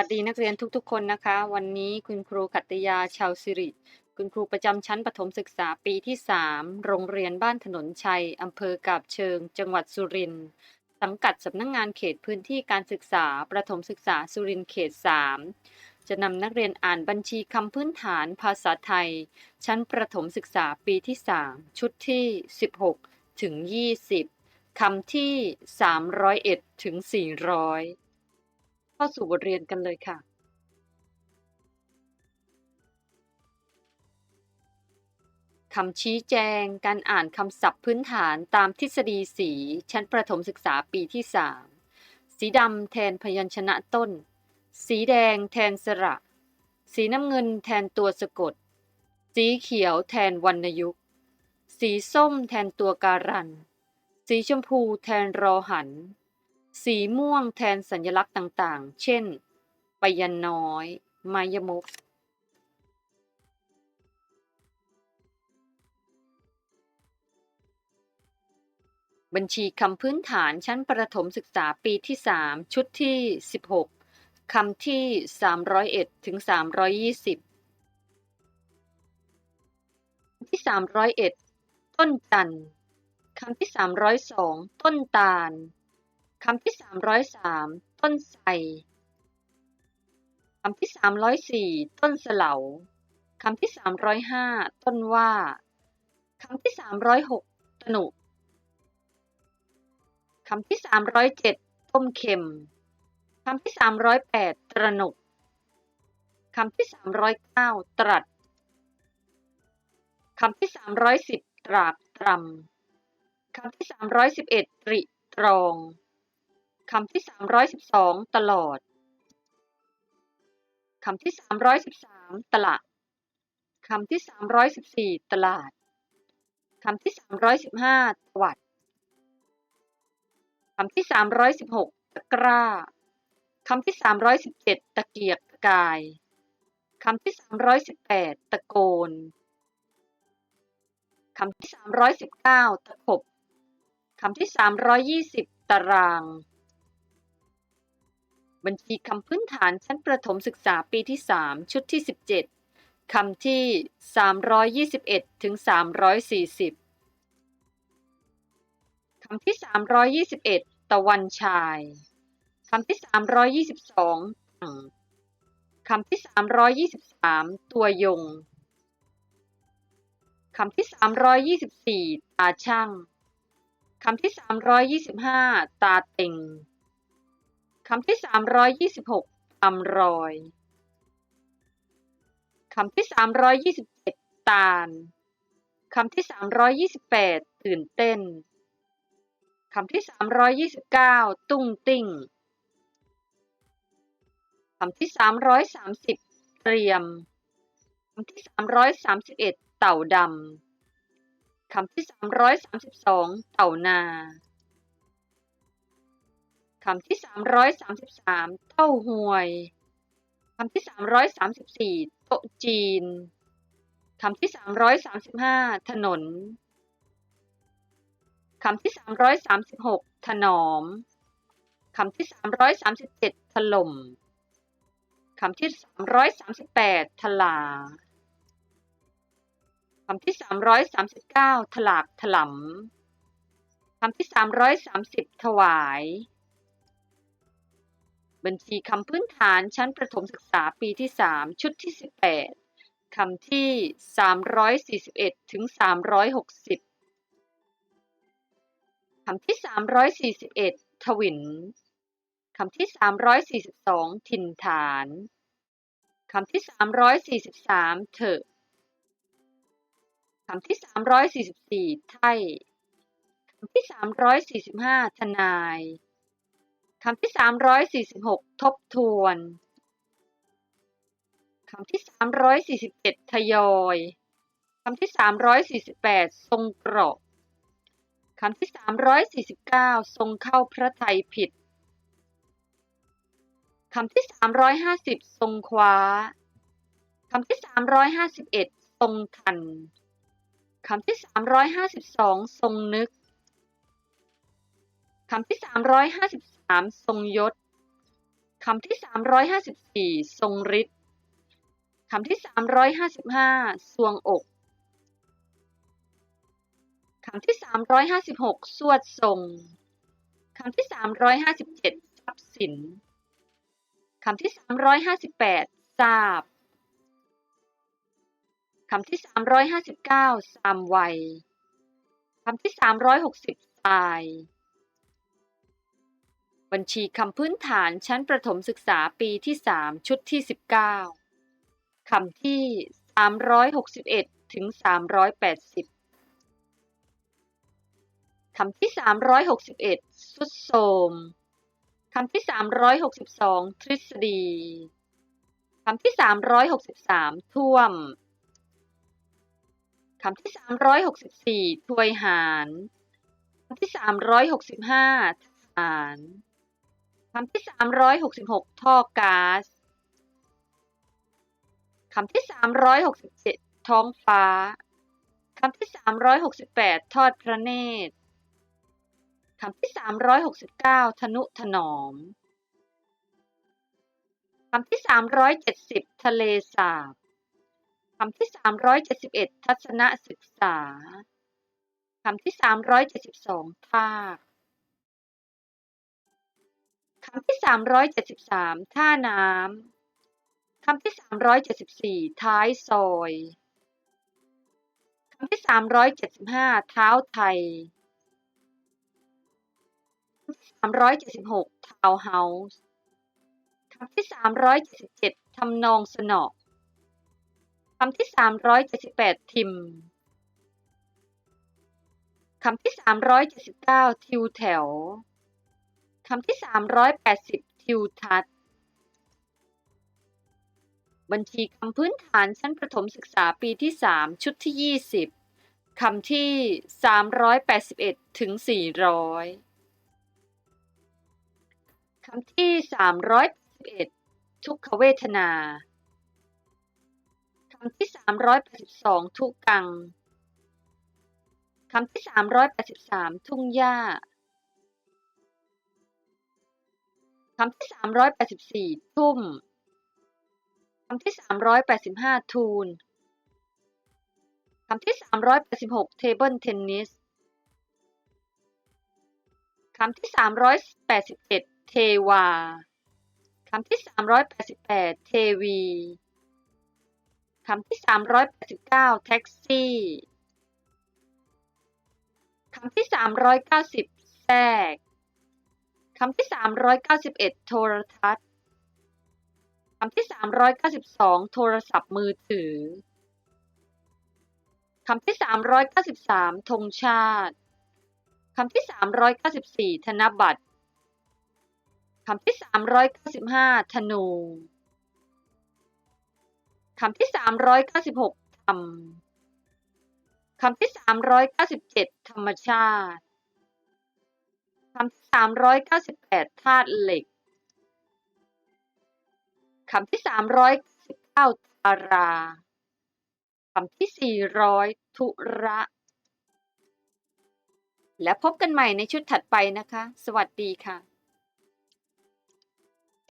วัสดีนักเรียนทุกๆ คนนะคะ วันนี้คุณครูขัตยาชาวสิริ คุณครูประจำชั้นประถมศึกษาปีที่ 3 โรงเรียนบ้านถนนชัยอำเภอกาบเชิง จังหวัดสุรินทร์สังกัดสำนักงงานเขตพื้นที่การศึกษา ประถมศึกษาสุรินทร์เขต 3 จะนำนักเรียนอ่านบัญชีคำพื้นฐานภาษาไทย ชั้นประถมศึกษาปีที่ 3 ชุดที่ 16 ถึง 20คำที่ 301 ถึง 400 เข้าสู่บทเรียนกันเลยค่ะคำชี้แจง การอ่านคำศัพท์พื้นฐานตามทฤษฎีสี ชั้นประถมศึกษาปีที่ 3 สีดำแทนพยัญชนะต้น สีแดงแทนสระ สีน้ำเงินแทนตัวสะกด สีเขียวแทนวรรณยุกต์ สีส้มแทนตัวการัน สีชมพูแทนรอหัน สีม่วงแทนสัญลักษณ์ต่างๆ เช่นปยันน้อย มายมก บัญชีคำพื้นฐานชั้นประถมศึกษาปีที่ 3 ชุดที่ 16 คำที่ 301 ถึง 320คำที่301 ต้นจันทร์คำที่ 302 ต้นตาล คำที่ 303 ต้นไทรคำที่ 304 ต้นเสลาคำที่ 305 ต้นว่าคำที่ 306 ตนุคำที่ 307 ต้มเค็มคำที่ 308 ตระหนกคำที่ 309 ตรัสคำที่ 310 ตรากตรำคำที่ 311 ตริตรอง คำที่ 312 ตลอด คำที่ 313 ตละคำที่ 314 ตลาด คำที่ 315 ตวัด คำที่ 316 ตะกร้า คำที่ 317 ตะเกียกตะกาย คำที่ 318 ตะโกน คำที่ 319 ตะขบ คำที่ 320 ตาราง บัญชีคำพื้นฐานชั้นประถมศึกษาปีที่ 3 ชุดที่ 17 คำที่ 321 ถึง 340 คำที่ 321 ตะวันชาย คำที่ 322ตั่งคำที่ 323 ตัวยง คำที่ 324 ตาช่าง คำที่ 325 ตาเต็ง คำที่ 326ตำรอย คำที่ 327 ตาล คำที่ 328 ตื่นเต้น คำที่ 329 ตุ้งติ้ง คำที่ 330 เตรียม คำที่ 331 เต่าดำ คำที่ 332 เต่านา คำที่ 333 เต้าหวยคำที่ 334 โต๊ะจีนคำที่ 335 ถนนคำที่ 336 ถนอมคำที่ 337 ถล่มคำที่ 338 ถลาคำที่ 339 ถลากถลำคำที่ 330 ถวาย บัญชีคำพื้นฐานชั้นประถมศึกษาปีที่ 3 ชุดที่ 18 คำที่ 341 ถึง 360 คำที่ 341 ทวิน คำที่ 342 ถิ่นฐาน คำที่ 343 เถอะคำที่ 344 ไท่คำที่ 345 ทนาย คำที่ 346 ทบทวนคำที่ 347 ทยอยคำที่ 348 ทรงเกราะคำที่ 349 ทรงเข้าพระทัยผิดคำที่ 350 ทรงคว้าคำที่ 351 ทรงทันคำที่ 352 ทรงนึก คำที่สามร้อยห้าสิบสามทรงยศคำที่สามร้อยห้าสิบสี่ทรงฤทธิ์คำที่สามร้อยห้าสิบห้าสวงอกคำที่สามร้อยห้าสิบหกสวดทรงคำที่สามร้อยห้าสิบเจ็ดทรัพย์สินคำที่สามร้อยห้าสิบแปดทราบคำที่สามร้อยห้าสิบเก้าสามวัยคำที่สามร้อยหกสิบตาย บัญชีคำพื้นฐานชั้นประถมศึกษาปีที่ 3 ชุดที่ 19 คำที่ 361 ถึง 380 คำที่ 361 สุดโทมคำที่ 362 ทฤษฎี คำที่ 363 ท่วม คำที่ 364ถวยหาร คำที่ 365ทหาร คำที่ 366 ท่อก๊าซคำที่ 367 ท้องฟ้า คำที่ 368 ทอดพระเนตร คำที่ 369 ทนุถนอม คำที่ 370 ทะเลสาบ คำที่ 371 ทัศนศึกษา คำที่ 372 ภาค คำที่ 373 ท่าน้ำ คำที่ 374 ท้ายซอย คำที่ 375 เท้าไทย คำที่ 376 ทาวเฮาส์คำที่ 377 ทำนองสนอคำที่ 378 ทิม คำที่ 379 ทิวแถว คำที่ 380 ทิวทัศน์บัญชีคำพื้นฐานชั้นประถมศึกษาปีที่ 3 ชุดที่ 20 คำที่ 381 ถึง 400 คำที่ 381 ทุกขเวทนา คำที่ 382 ทุกกัง คำที่ 383 ทุ่งหญ้า คำที่ 384 ทุ่ม คำที่ 385 ทูล คำที่ 386 เทเบิลเทนนิส คำที่ 381เทวา คำที่ 388 เทวี คำที่ 389 แท็กซี่ คำที่ 390 แทรก คำที่ 391 โทรทัศน์คำที่ 392 โทรศัพท์มือถือคำที่ 393ธงชาติคำที่ 394 ธนบัตรคำที่ 395 ธนูคำที่ 396ธรรมคำที่ 397 ธรรมชาติ คำที่สามร้อยเก้าสิบแปดธาตุเหล็กคำที่สามร้อยสิบเก้าตาราคำที่สี่ร้อยทุระ และพบกันใหม่ในชุดถัดไปนะคะ สวัสดีค่ะ